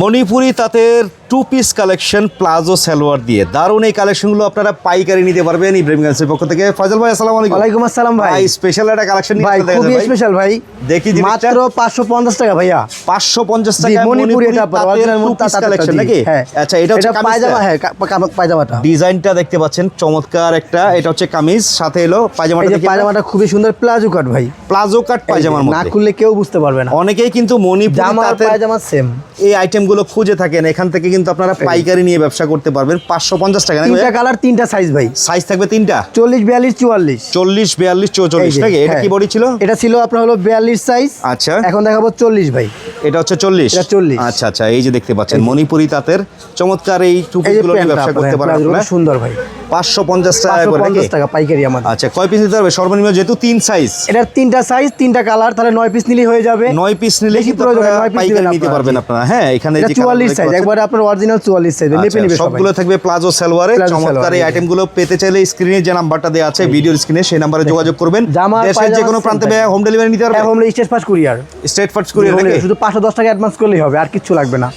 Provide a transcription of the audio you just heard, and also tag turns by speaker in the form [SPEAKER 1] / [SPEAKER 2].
[SPEAKER 1] মণিপুরি তাঁতের two piece collection palazzo salwar দিয়ে। দারুণ এই কালেকশনগুলো আপনারা পাইকারি নিতে পারবেন ইব্রাহিমগঞ্জের পক্ষ থেকে। ফয়জল ভাই আসসালামু আলাইকুম।
[SPEAKER 2] ওয়ালাইকুম আসসালাম ভাই।
[SPEAKER 1] স্পেশাল একটা কালেকশন
[SPEAKER 2] ভাই খুবই স্পেশাল ভাই।
[SPEAKER 1] দেখি
[SPEAKER 2] মাত্র পাঁচশো পঞ্চাশ টাকা ভাইয়া।
[SPEAKER 1] পাঁচশো পঞ্চাশ
[SPEAKER 2] জি,
[SPEAKER 1] টাকা
[SPEAKER 2] মণিপুরি এটা
[SPEAKER 1] টু পিস কালেকশন নাকি?
[SPEAKER 2] হ্যাঁ।
[SPEAKER 1] আচ্ছা এটা হচ্ছে
[SPEAKER 2] পায়জামা হ্যাঁ পায়জামাটা।
[SPEAKER 1] ডিজাইনটা দেখতে পাচ্ছেন চমৎকার একটা। এটা হচ্ছে কামিজ সাথে এলো পায়জামাটা দেখি
[SPEAKER 2] পায়জামাটা খুবই সুন্দর প্লাজো কাট ভাই।
[SPEAKER 1] প্লাজো কাট পায়জামার
[SPEAKER 2] না খুললে কেউ বুঝতে পারবে না।
[SPEAKER 1] অনেকেই কিন্তু মণিপুরি তাঁতের
[SPEAKER 2] পায়জামা সেম
[SPEAKER 1] এই আইটেমগুলো খুঁজে থাকেন এখান থেকে কিন্তু আপনারা পাইকারি নিয়ে ব্যবসা করতে পারবেন। পাঁচশো পঞ্চাশ টাকা
[SPEAKER 2] তিনটা কালার তিনটা সাইজ ভাই।
[SPEAKER 1] সাইজ থাকবে তিনটা?
[SPEAKER 2] চল্লিশ বিয়াল্লিশ চুয়াল্লিশ।
[SPEAKER 1] চল্লিশ বিয়াল্লিশ চৌচল্লিশ নাকি? এটা
[SPEAKER 2] হ্যাঁ।
[SPEAKER 1] কি বডি ছিল?
[SPEAKER 2] এটা ছিল আপনার হলো বিয়াল্লিশ সাইজ
[SPEAKER 1] আচ্ছা।
[SPEAKER 2] এখন দেখাবো চল্লিশ ভাই।
[SPEAKER 1] এটা হচ্ছে চল্লিশ?
[SPEAKER 2] চল্লিশ।
[SPEAKER 1] আচ্ছা আচ্ছা এই যে দেখতে পাচ্ছেন মণিপুরি তাঁতের চমৎকার এই
[SPEAKER 2] এই
[SPEAKER 1] টুপিগুলো ব্যবসা করতে পারেন
[SPEAKER 2] সুন্দর ভাই।
[SPEAKER 1] পাঁচশো পঞ্চাশ টাকা করে
[SPEAKER 2] পঞ্চাশ টাকা পাইকারি আমাদের
[SPEAKER 1] আচ্ছা কয় পিস নিতে হবে? সর্বনিম্ন যেহেতু তিন সাইজ
[SPEAKER 2] এটার তিনটা সাইজ তিনটা কালার তাহলে নয় পিস নিলেই হয়ে যাবে।
[SPEAKER 1] নয় পিস নিলে কিন্তু
[SPEAKER 2] প্রয়োজন হয়,
[SPEAKER 1] আপনারা
[SPEAKER 2] নয় piece
[SPEAKER 1] পাইকারি নিতে পারবেন আপনারা। হ্যাঁ এখানে
[SPEAKER 2] চুয়াল্লিশ সাইজ
[SPEAKER 1] দেখতে
[SPEAKER 2] একবারে আপনার অরিজিনাল চুয়াল্লিশ সাইজ
[SPEAKER 1] আচ্ছা, সবগুলো থাকবে প্লাজো সালোয়ারে
[SPEAKER 2] প্লাজো
[SPEAKER 1] চমৎকার এই আইটেমগুলো পেতে চাইলে স্ক্রিনে যে নাম্বারটা দেওয়া আছে ভিডিওর স্ক্রিনে সেই নাম্বারে যোগাযোগ করবেন। দেশের যে কোনো প্রান্তে হোম ডেলিভারি নিতে
[SPEAKER 2] হ্যাঁ
[SPEAKER 1] পারবে
[SPEAKER 2] হোম স্টেজ পাস কুরিয়ার
[SPEAKER 1] স্ট্রেট ফার্স্ট করে
[SPEAKER 2] শুধু পাঁচশো দশ টাকা অ্যাডভান্স করলেই হবে আর কিচ্ছু লাগবে না।